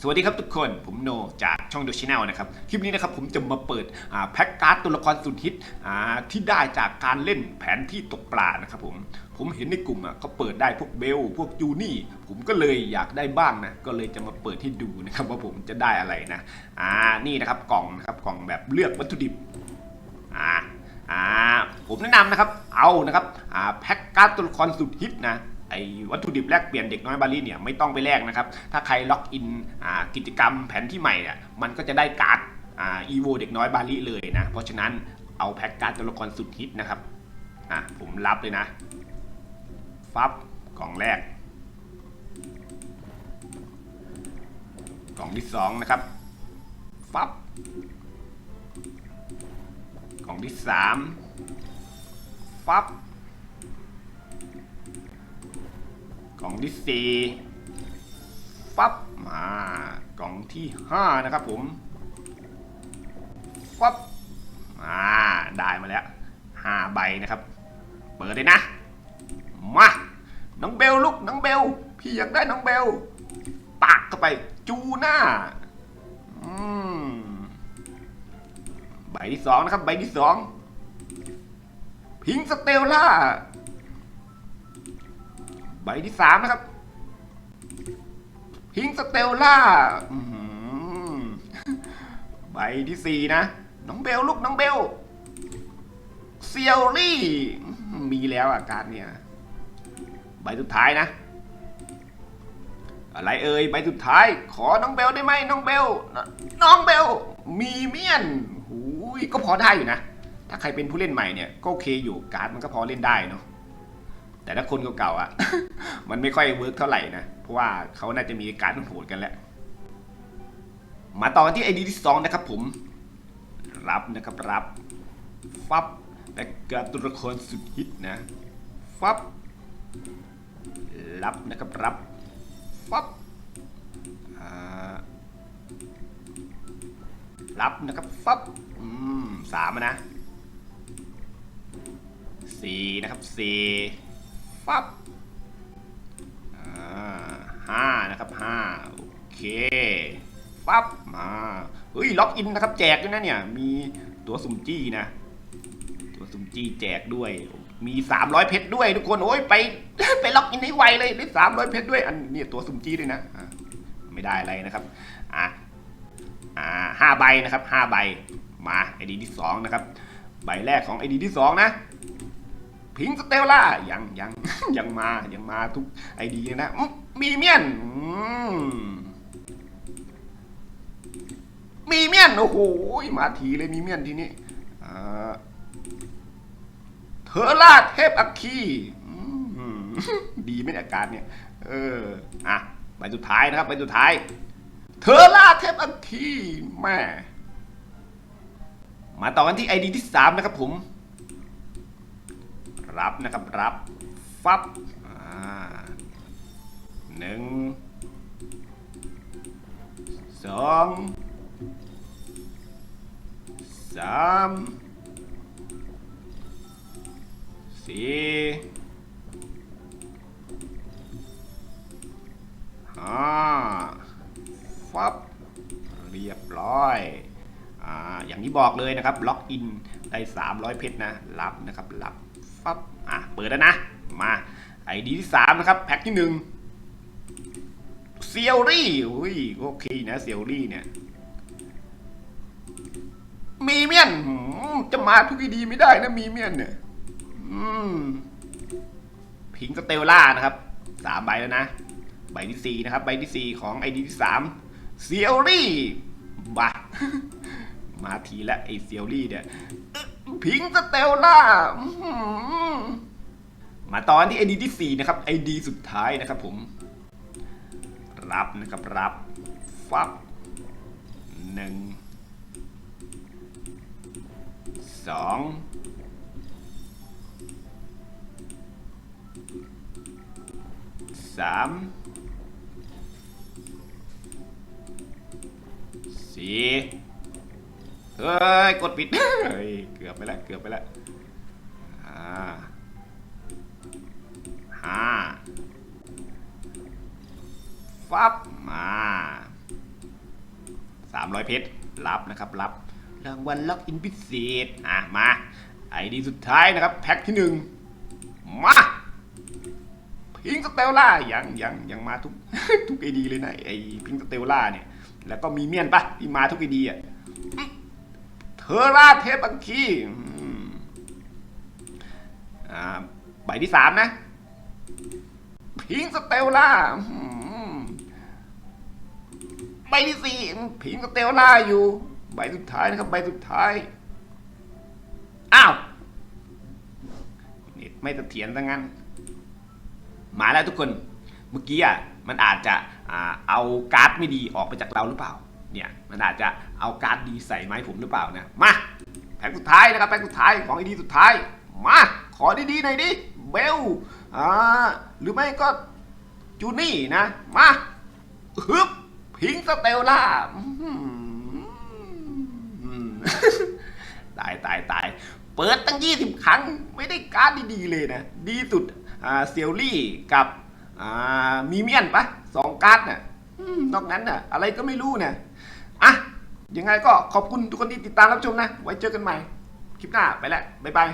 สวัสดีครับทุกคนผมโนจากช่องดูชแนลนะครับ คลิปนี้นะครับผมจะมาเปิดแพ็กการ์ดตัวละครสุดฮิตที่ได้จากการเล่นแผนที่ตกปลานะครับผมผมเห็นในกลุ่มอะเขาเปิดได้พวกเบล พวกจูนี่ ผมก็เลยอยากได้บ้างนะก็เลยจะมาเปิดให้ดูนะครับว่าผมจะได้อะไรนะอ่านี่นะครับกล่องนะครับกล่องแบบเลือกวัตถุดิบอ่าอ่าผมแนะนำนะครับเอานะครับอ่าแพ็กการ์ดตัวละครสุดฮิตนะ วัตถุดิบแลกเปลี่ยนเด็กน้อยบาลีเนี่ยไม่ต้องไปแลกนะครับ ถ้าใครล็อกอินกิจกรรมแผนที่ใหม่เนี่ยมันก็จะได้การ์ดอีโวเด็กน้อยบาลีเลยนะ เพราะฉะนั้นเอาแพ็กการ์ดตัวละครสุดฮิตนะครับอะผมรับเลยนะ ฟับกล่องแรก กล่องที่สองนะครับ ฟับ กล่องที่สามฟับ กล่องที่สี่ฟับมากล่องที่ห้านะครับผมฟับมาได้มาแล้วห้าใบนะครับ เปิดเลยนะ มา น้องเบลลูกน้องเบล พี่อยากได้น้องเบลปากเข้าไปจูหน้าใบที่สองนะครับ ใบที่สองพิงสเตลล่า บที่สามนะครับพิงสเตลล่าใบที่สี่นะ น้องเบลลูกน้องเบลเซียลี่ มีแล้วอาการเนี่ยใบสุดท้ายนะ อะไรเอ่ยใบสุดท้าย ขอน้องเบลได้ไหมน้องเบลนน้องเบลมีเมียนหูยก็พอได้อยู่นะ ถ้าใครเป็นผู้เล่นใหม่เนี่ยก็โอเคอยู่การ์ดมันก็พอเล่นได้เนาะ แต่ถ้าคนเก่าๆอะ มันไม่ค่อยเวิร์กเท่าไหร่นะ เพราะว่าเขาน่าจะมีการโหดกันแล้ว มาต่อกันที่ไอดีที่สองนะครับผม รับนะครับรับ ฟับแต่การตัวละครสุดฮิตนะ ฟับ รับนะครับรับ ฟับรับนะครับฟับอืมสามนะสี่นะครับสี่ ฟับอ่าห้านะครับห้าโอเคฟับมาเฮ้ยล็อกอินนะครับแจกด้วยนะเนี่ยมีตัวสุ่มจี้นะ ตัวสุ่มจี้แจกด้วย มี 300 เพชรด้วยทุกคนโอ้ยไปไปล็อกอินให้ไวเลยได้300 เพชรด้วยอันนี้ตัวสุ่มจี้ด้วยนะอะไม่ได้อะไรนะครับอะอ่าห้าใบนะครับห้าใบมาไอดีที่สองนะครับใบแรกของไอดีที่สองนะ พิงสเตลล่ายังยังยังมายังมาทุกไอดีนะมีเมียนมีเมียนโอ้โหมาทีเลยมีเมียนทีนี้เทอราเทพอัคคีดีไหมเนี่ยอาการเนี่ย เอออะใบสุดท้ายนะครับใบสุดท้ายเทอราเทพอัคคีแม่มาต่อกันที่ไอดีที่สามนะครับผม รับนะครับรับฟับหนึ่งสองสามสี่ห้าฟับเรียบร้อยอ่าอย่างที่บอกเลยนะครับล็อกอินได้ 300 เพชรนะรับนะครับรับ ฟับอะเปิดแล้วนะ มาไอดีที่3นะครับแพ็คที่1เซียวรี่อุ้ยโอเคนะเซียวรี่เนี่ยมีเมียนจะมาทุกทีดีไม่ได้นะมีเมียนเนี่ยพิงสเตลล่านะครับสามใบแล้วนะ ใบที่สี่นะครับ ใบที่สี่ของไอดีที่สามเซียวรี่บะมาทีละไอเซียวรี่เนี่ย พิงสเตลล่าอื้อหือมาตอนที่ไอดีที่สี่นะครับไอดีสุดท้ายนะครับผม รับนะครับรับฟับหนึ่งสองสามสี่ เฮ้ย กดปิด เฮ้ย เกือบไปแล้ว เกือบไปแล้วอ่าห้าฟับมา300เพชร รับนะครับ รับ รางวัลล็อกอินพิเศษ อะ มา ไอดีสุดท้ายนะครับ แพ็คที่หนึ่งมาพิงสเตลล่ายังยังยังมาทุกทุกไอดีเลยนะไอพิงสเตลล่าเนี่ย แล้วก็มีเมียนปะที่มาทุกไอดีอะ เทอราเทปังคีใบที่สามนะ พิงสเตลล่าใบที่สี่พิงสเตลล่าอยู่ ใบสุดท้ายนะครับ ใบสุดท้าย อ้าวเน็ตไม่เสถียรซะงั้น มาแล้วทุกคน เมื่อกี้อะ มันอาจจะอเอาการ์ดไม่ดีออกไปจากเราหรือเปล่า เนี่ยมันอาจจะเอาการ์ดดีใส่ไม้ผมหรือเปล่านะ มาแพ็คสุดท้ายนะครับแพ็คสุดท้ายของไอดีสุดท้าย มาขอดีๆหน่อยดิเบลอ่าหรือไม่ก็จูนี่นะ มาฮึบพิงสเตลล่าตายตายตายเปิดตั้ง 20 ครั้ง ไม่ได้การ์ดดีๆเลยนะ ดีสุดอ่าเซลลี่กับอ่ามีเมียนปะสองการ์ดน่ะอืมนอกนั้นน่ะ อะไรก็ไม่รู้เนี่ย อะยังไงก็ขอบคุณทุกคนที่ติดตามรับชมนะ ไว้เจอกันใหม่ คลิปหน้าไปแล้วบ๊ายบาย